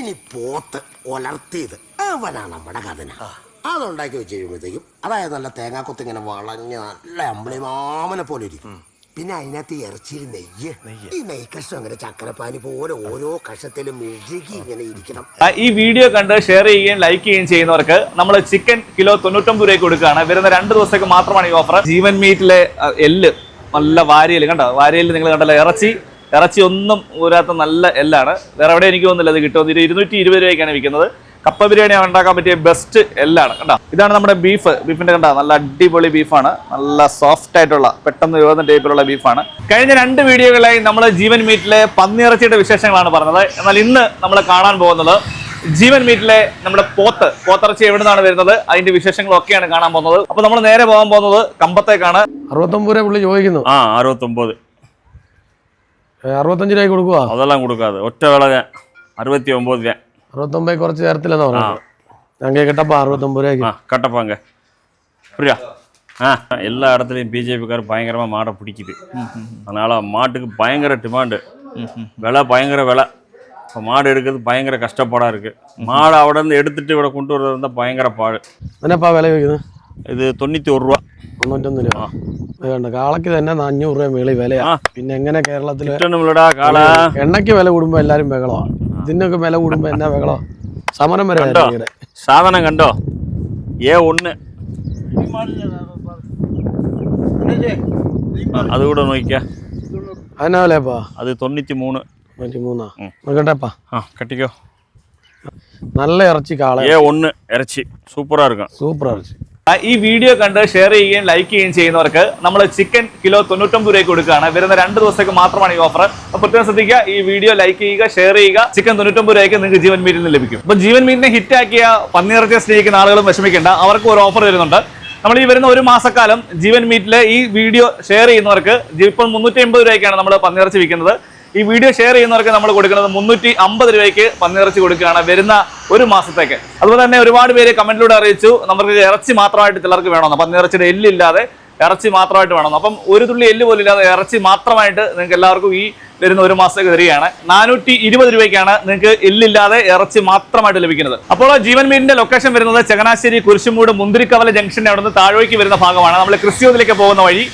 ഇനി പോത്ത് ഒലർത്തിയത്. അവനാണ് നമ്മുടെ കഥന. അതുണ്ടാക്കി വെച്ച് കഴിയുമ്പോഴത്തേക്കും അതായത് നല്ല തേങ്ങാക്കൊത്ത് ഇങ്ങനെ വളഞ്ഞ് നല്ല അമ്പിളി മാമനെ പോലെ ഇരിക്കും. പിന്നെ അതിനകത്ത് ഇറച്ചിയിൽ നെയ്യ്. ഈ നെയ് കഷ്ണം അങ്ങനെ ചക്കരപ്പാനി പോലെ ഓരോ കഷത്തിലും മെഴുകി ഇങ്ങനെ ഇരിക്കണം. ഈ വീഡിയോ കണ്ട് ഷെയർ ചെയ്യുകയും ലൈക്ക് ചെയ്യുകയും ചെയ്യുന്നവർക്ക് നമ്മൾ ചിക്കൻ കിലോ തൊണ്ണൂറ്റൊമ്പത് രൂപയ്ക്ക് കൊടുക്കുകയാണ്. വരുന്ന രണ്ട് ദിവസത്തേക്ക് മാത്രമാണ് ഈ ഓഫർ ജീവൻ മീറ്റിലെ എല്ല് നല്ല വാരിയൽ കണ്ടോ? വാരിയൽ നിങ്ങൾ കണ്ടല്ലോ? ഇറച്ചി ഇറച്ചി ഒന്നും ഊരാത്ത നല്ല എല്ലാണ്. വേറെ എവിടെ എനിക്ക് തോന്നുന്നില്ല അത് കിട്ടുമെന്ന്. ഇത് ഇരുന്നൂറ്റി ഇരുപത് രൂപയ്ക്കാണ് വിൽക്കുന്നത്. കപ്പ ബിരിയാണി ഉണ്ടാക്കാൻ പറ്റിയ ബെസ്റ്റ് എല്ലാണ്. കണ്ടോ? ഇതാണ് നമ്മുടെ ബീഫ് ബീഫിന്റെ കണ്ട? നല്ല അടിപൊളി ബീഫാണ് നല്ല സോഫ്റ്റ് ആയിട്ടുള്ള പെട്ടെന്ന് വേകുന്ന ടൈപ്പിലുള്ള ബീഫാണ് കഴിഞ്ഞ രണ്ട് വീഡിയോകളായി നമ്മൾ ജീവൻ മീറ്റിലെ പന്നിയിറച്ചിയുടെ വിശേഷങ്ങളാണ് പറഞ്ഞത്. എന്നാൽ ഇന്ന് നമ്മൾ കാണാൻ പോകുന്നത് ജീവൻ മീറ്റിലെ നമ്മുടെ പോത്ത്. പോത്തിറച്ചി എവിടെ നിന്നാണ് വരുന്നത്? അതിന്റെ വിശേഷങ്ങളൊക്കെയാണ് കാണാൻ പോകുന്നത്. അപ്പൊ നമ്മൾ നേരെ പോകാൻ പോകുന്നത് കമ്പത്തേക്കാണ്. അറുപത്തൊമ്പത് പുള്ളി ചോദിക്കുന്നു. ആ അറുപത്തൊമ്പത്. അറുപത്തഞ്ച് രൂപയ്ക്ക് കൊടുക്കുക അതെല്ലാം കൊടുക്കാതെ ഒറ്റ വിള ഞാൻ അറുപത്തി ഒമ്പത് ഞാൻ അറുപത്തൊമ്പത് കുറച്ച് ചേർത്തില്ലെന്ന് പറഞ്ഞത് ഞാൻ കേട്ടപ്പോ അറുപത്തൊമ്പത് രൂപയ്ക്ക് ஆ கட்டப்பாங்க புரியா ஆ எல்லா இடத்துலையும் பிஜேபிக்கார் பயங்கரமாக மாடை பிடிக்குது அதனால் மாட்டுக்கு பயங்கர டிமாண்டு விலை பயங்கர விலை இப்போ மாடு எடுக்கிறது பயங்கர கஷ்டப்பாடாக இருக்குது மாடு അവിടെ നിന്ന് എടുത്തിട്ട് ഇവിടെ കൊണ്ടുവരുന്നത് இருந்தால் பயங்கர പാട് അതിനെപ്പാ വില ചോദിക്കുന്നത് ഇത് തൊണ്ണൂറ്റി ഒരു രൂപ തൊണ്ണൂറ്റൊന്ന് രൂപ വേണ്ട കാളക്ക് തന്നെ അഞ്ഞൂറ് രൂപ മേളി വിലയാ. പിന്നെ എങ്ങനെ കേരളത്തിൽ എണ്ണയ്ക്ക് വില കൂടുമ്പോ എല്ലാരും ബഹളമാണ് ഇതിനൊക്കെ വില കൂടുമ്പോ എന്നാ ബഹളം സമരം വരെ സാധനം കണ്ടോ? ഏ ഒന്ന്. അതുകൂടെ നോക്കിയാ അതിനാവല്ലേപ്പാ അത് തൊണ്ണൂറ്റി മൂന്ന് തൊണ്ണൂറ്റി മൂന്നാ നോക്കട്ടെപ്പാ ആ കെട്ടിക്കോ. നല്ല ഇറച്ചി കാള ഏ ഒന്ന് ഇറച്ചി. സൂപ്പറാ ഇരിക്കും സൂപ്പറാ ഇറച്ചി. ഈ വീഡിയോ കണ്ട് ഷെയർ ചെയ്യുകയും ലൈക്ക് ചെയ്യുകയും ചെയ്യുന്നവർക്ക് നമ്മൾ ചിക്കൻ കിലോ തൊണ്ണൂറ്റൊമ്പത് രൂപയ്ക്ക് കൊടുക്കുകയാണ്. വരുന്ന രണ്ട് ദിവസത്തേക്ക് മാത്രമാണ് ഈ ഓഫർ അപ്പോൾ പ്രത്യേകം ശ്രദ്ധിക്കുക ഈ വീഡിയോ ലൈക്ക് ചെയ്യുക ഷെയർ ചെയ്യുക. ചിക്കൻ തൊണ്ണൂറ്റൊമ്പത് രൂപയ്ക്ക് നിങ്ങൾക്ക് ജീവൻ മീറ്റിൽ നിന്ന് ലഭിക്കും. അപ്പോൾ ജീവൻ മീറ്റിനെ ഹിറ്റാക്കിയ പന്നിയിറച്ചിയെ സ്നേഹിക്കുന്ന ആളുകളും വിഷമിക്കേണ്ട. അവർക്ക് ഒരു ഓഫർ വരുന്നുണ്ട്. നമ്മൾ ഈ വരുന്ന ഒരു മാസക്കാലം ജീവൻ മീറ്റിലെ ഈ വീഡിയോ ഷെയർ ചെയ്യുന്നവർക്ക് ഇപ്പോൾ മുന്നൂറ്റി എൺപത് രൂപയ്ക്കാണ് നമ്മൾ പന്നിയിറച്ചി വിൽക്കുന്നത്. ഈ വീഡിയോ ഷെയർ ചെയ്യുന്നവർക്ക് നമ്മൾ കൊടുക്കുന്നത് മുന്നൂറ്റി അമ്പത് രൂപയ്ക്ക് പന്നിറച്ചി കൊടുക്കുകയാണ് വരുന്ന ഒരു മാസത്തേക്ക്. അതുപോലെ തന്നെ ഒരുപാട് പേര് കമന്റിലൂടെ അറിയിച്ചു. നമുക്ക് ഇറച്ചി മാത്രമായിട്ട് ചിലർക്ക് വേണമെന്ന്. പന്നിറച്ചിയുടെ എല്ലില്ലാതെ ഇറച്ചി മാത്രമായിട്ട് വേണമെന്ന്. അപ്പം ഒരു തുള്ളി എല്ല് പോലും ഇല്ലാതെ ഇറച്ചി മാത്രമായിട്ട് നിങ്ങൾക്ക് എല്ലാവർക്കും ഈ വരുന്ന ഒരു മാസത്തേക്ക് തരികയാണ്. നാനൂറ്റി ഇരുപത് രൂപയ്ക്കാണ് നിങ്ങൾക്ക് എല്ലില്ലാതെ ഇറച്ചി മാത്രമായിട്ട് ലഭിക്കുന്നത്. അപ്പോൾ ജീവൻ മീനിന്റെ ലൊക്കേഷൻ വരുന്നത് ചങ്ങനാശ്ശേരി കുരിശുമൂട് മുന്തിരിക്കവല ജംഗ്ഷന്റെ അവിടെ നിന്ന് താഴേക്ക് വരുന്ന ഭാഗമാണ്. നമ്മൾ ക്രിസ്ത്യോതിലേക്ക് പോകുന്ന വഴി